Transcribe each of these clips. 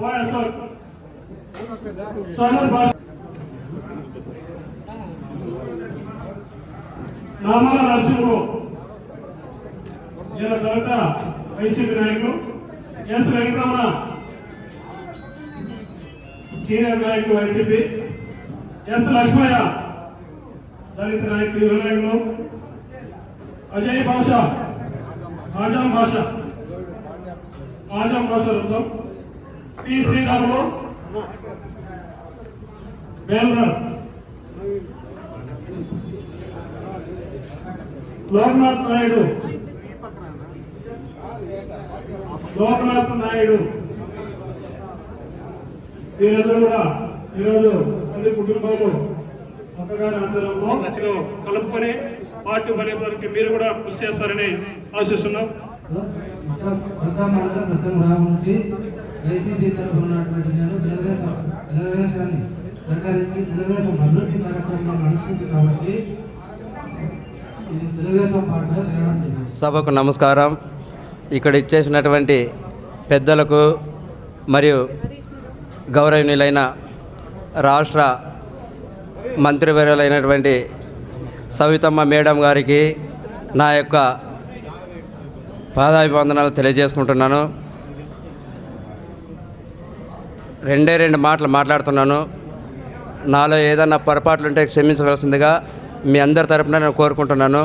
వైఎస్ఆర్ సోమర్ భాష నామల నరసింహుడు ఈయన తర్వాత వైసీపీ నాయకులు ఎస్ వెంకటరమణ సీనియర్ నాయకులు వైసీపీ ఎస్ లక్ష్మయ్య దళిత నాయకులు యువ అజయ్ భాష ఆజాం భాష ఆజాం భాష వృందం పి శ్రీరాములు? వేల్నర్ లోక్నాథ్ నాయుడు. లోక్నాథ్ నాయుడు. వీరందరూ కూడా ఈరోజు అన్ని కుటుంబాలు ఒక్కగారి ఆధ్వర్యంలో కలుపుకొని పార్టీ బలోపేతానికి మీరు కూడా కృషి చేస్తారని ఆశిస్తున్నాం. వైసీపీ తరఫున ఉన్నటువంటి నేను తెలుగుదేశం తెలుగుదేశాన్ని సహకరించి తెలుగుదేశం అభివృద్ధి కార్యక్రమంలో నడుస్తుంది కాబట్టి తెలుగుదేశం పార్టీలో చేయడం సభకు నమస్కారం. ఇక్కడ ఇచ్చేసినటువంటి పెద్దలకు మరియు గౌరవనీయులైన రాష్ట్ర మంత్రివర్యులైనటువంటి సవితమ్మ మేడం గారికి నా యొక్క పాదాభివందనాలు తెలియజేసుకుంటున్నాను. రెండే రెండు మాటలు మాట్లాడుతున్నాను. నాలో ఏదన్నా పొరపాట్లుంటే క్షమించవలసిందిగా మీ అందరి తరపున నేను కోరుకుంటున్నాను.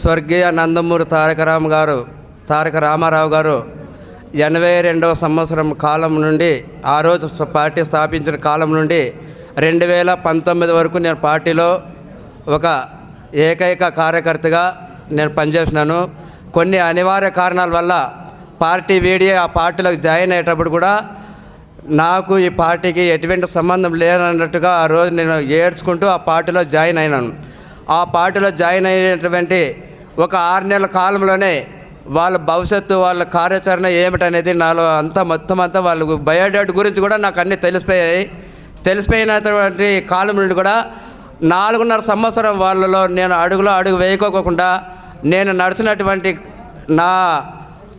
స్వర్గీయ నందమూరి తారక రామ గారు తారక రామారావు గారు ఎనభై రెండవ సంవత్సరం కాలం నుండి ఆ రోజు పార్టీ స్థాపించిన కాలం నుండి రెండు వేల పంతొమ్మిది వరకు నేను పార్టీలో ఒక ఏకైక కార్యకర్తగా నేను పనిచేసినాను. కొన్ని అనివార్య కారణాల వల్ల పార్టీ వీడి ఆ పార్టీలోకి జాయిన్ అయ్యేటప్పుడు కూడా నాకు ఈ పార్టీకి ఎటువంటి సంబంధం లేనన్నట్టుగా ఆ రోజు నేను ఏడ్చుకుంటూ ఆ పార్టీలో జాయిన్ అయినాను. ఆ పార్టీలో జాయిన్ అయినటువంటి ఒక ఆరు నెలల కాలంలోనే వాళ్ళ భవిష్యత్తు వాళ్ళ కార్యాచరణ ఏమిటనేది నాలో అంతా మొత్తం అంతా వాళ్ళ బయోడేట్ గురించి కూడా నాకు అన్నీ తెలిసిపోయాయి. తెలిసిపోయినటువంటి కాలం నుండి కూడా నాలుగున్నర సంవత్సరం వాళ్ళలో నేను అడుగులో అడుగు వేయకోకుండా నేను నడిచినటువంటి నా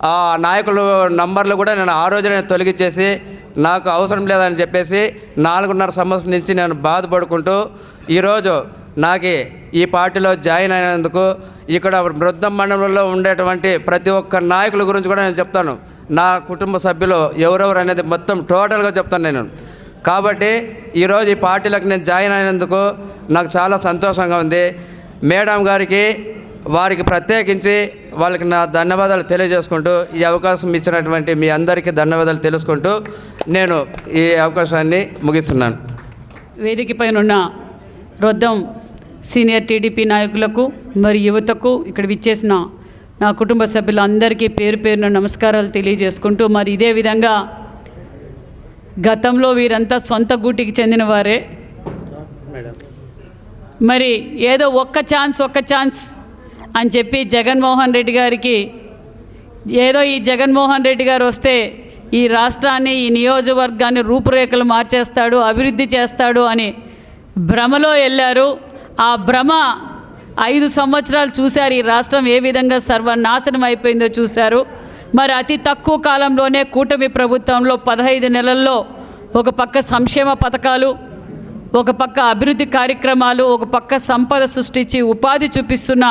ఆ నాయకులు నంబర్లు కూడా నేను ఆ రోజు నేను తొలగించేసి నాకు అవసరం లేదని చెప్పేసి నాలుగున్నర సంవత్సరం నుంచి నేను బాధపడుకుంటూ ఈరోజు నాకు ఈ పార్టీలో జాయిన్ అయినందుకు ఇక్కడ వృద్ధ మండలంలో ఉండేటువంటి ప్రతి ఒక్క నాయకుల గురించి కూడా నేను చెప్తాను. నా కుటుంబ సభ్యులు ఎవరెవరు అనేది మొత్తం టోటల్గా చెప్తాను నేను. కాబట్టి ఈరోజు ఈ పార్టీలకు నేను జాయిన్ అయినందుకు నాకు చాలా సంతోషంగా ఉంది. మేడం గారికి వారికి ప్రత్యేకించి వాళ్ళకి నా ధన్యవాదాలు తెలియజేసుకుంటూ ఈ అవకాశం ఇచ్చినటువంటి మీ అందరికీ ధన్యవాదాలు తెలుసుకుంటూ నేను ఈ అవకాశాన్ని ముగిస్తున్నాను. వేదికపైన ఉన్న రొద్దం సీనియర్ టీడీపీ నాయకులకు మరి యువతకు ఇక్కడ విచ్చేసిన నా కుటుంబ సభ్యులందరికీ పేరు పేరున నమస్కారాలు తెలియజేసుకుంటూ మరి ఇదే విధంగా గతంలో వీరంతా సొంత గూటికి చెందిన వారే. మరి ఏదో ఒక్క ఛాన్స్ ఒక్క ఛాన్స్ అని చెప్పి జగన్మోహన్ రెడ్డి గారికి ఏదో ఈ జగన్మోహన్ రెడ్డి గారు వస్తే ఈ రాష్ట్రాన్ని ఈ నియోజకవర్గాన్ని రూపురేఖలు మార్చేస్తాడు అభివృద్ధి చేస్తాడు అని భ్రమలో వెళ్ళారు. ఆ భ్రమ ఐదు సంవత్సరాలు చూశారు. ఈ రాష్ట్రం ఏ విధంగా సర్వనాశనం అయిపోయిందో చూశారు. మరి అతి తక్కువ కాలంలోనే కూటమి ప్రభుత్వంలో పదహైదు నెలల్లో ఒక పక్క సంక్షేమ పథకాలు ఒక పక్క అభివృద్ధి కార్యక్రమాలు ఒక పక్క సంపద సృష్టించి ఉపాధి చూపిస్తున్న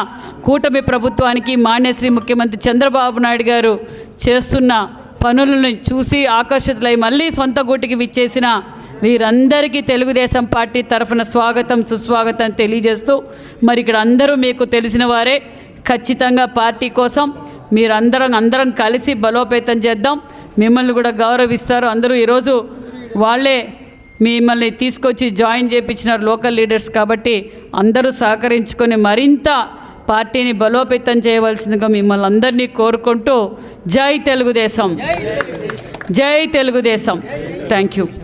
కూటమి ప్రభుత్వానికి మాన్యశ్రీ ముఖ్యమంత్రి చంద్రబాబు నాయుడు గారు చేస్తున్న పనులను చూసి ఆకర్షితులై మళ్ళీ సొంత గూటికి విచ్చేసిన వీరందరికీ తెలుగుదేశం పార్టీ తరఫున స్వాగతం సుస్వాగతం తెలియజేస్తూ మరి ఇక్కడ అందరూ మీకు తెలిసిన వారే. ఖచ్చితంగా పార్టీ కోసం మీరందరం అందరం కలిసి బలోపేతం చేద్దాం. మిమ్మల్ని కూడా గౌరవిస్తారు. అందరూ ఈరోజు వాళ్ళే మిమ్మల్ని తీసుకొచ్చి జాయిన్ చేయించినారు లోకల్ లీడర్స్ కాబట్టి అందరూ సహకరించుకొని మరింత పార్టీని బలోపేతం చేయవలసిందిగా మిమ్మల్ని అందరినీ కోరుకుంటూ జై తెలుగుదేశం. జై తెలుగుదేశం. Thank you